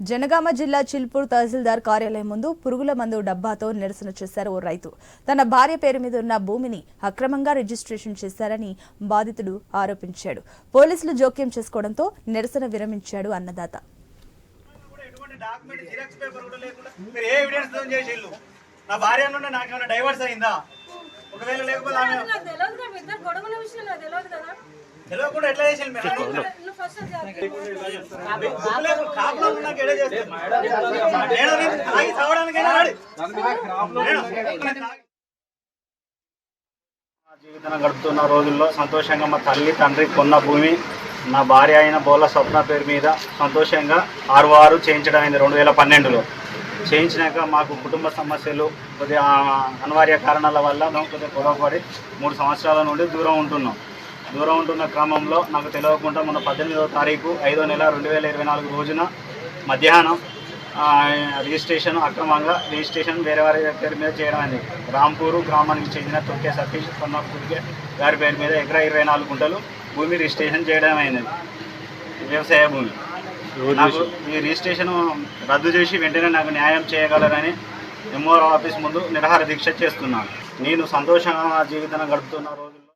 జనగామ జిల్లా చిల్పూర్ తహసీల్దార్ కార్యాలయం ముందు పురుగుల మందు డబ్బాతో నిరసన చేశారు ఓ రైతు. తన భార్య పేరు మీద ఉన్న భూమిని అక్రమంగా రిజిస్ట్రేషన్ చేశారని బాధితుడు ఆరోపించాడు. పోలీసులు జోక్యం చేసుకోవడంతో నిరసన విరమించాడు అన్నదాత. నా భార్య డైవర్స్ అయిందా? ఒకవేళ లేకపోతే తెలియకుండా ఎట్లా చేసి జీవితం గడుపుతున్న రోజుల్లో సంతోషంగా మా తల్లి తండ్రి కొన్న భూమి నా భార్య అయిన బోల స్వప్న పేరు మీద సంతోషంగా ఆరు ఆరు చేయించడం అయింది రెండు వేల పన్నెండులో. చేయించినాక మాకు కుటుంబ సమస్యలు కొద్దిగా అనివార్య కారణాల వల్ల మేము కొద్దిగా గొడవపడి మూడు సంవత్సరాల నుండి దూరం ఉంటున్నాం. దూరం ఉంటున్న క్రమంలో నాకు తెలియకుండా మొన్న పద్దెనిమిదవ తారీఖు ఐదో నెల రెండు వేల ఇరవై నాలుగు రోజున మధ్యాహ్నం రిజిస్ట్రేషన్ అక్రమంగా రిజిస్ట్రేషన్ వేరే వారి పేరు మీద చేయడం అయింది. రాంపూరు గ్రామానికి చెందిన తొక్కే సతీష్ కొన్నపూర్కి గారి పేరు మీద ఎకరా ఇరవై నాలుగు గుంటలు భూమి రిజిస్ట్రేషన్ చేయడం అయింది. వ్యవసాయ భూమి. నాకు ఈ రిజిస్ట్రేషన్ రద్దు చేసి వెంటనే నాకు న్యాయం చేయగలరని ఎంఓఆర్ ఆఫీస్ ముందు నిరాహార దీక్ష చేస్తున్నాను. నేను సంతోషంగా నా జీవితాన్ని గడుపుతున్న రోజుల్లో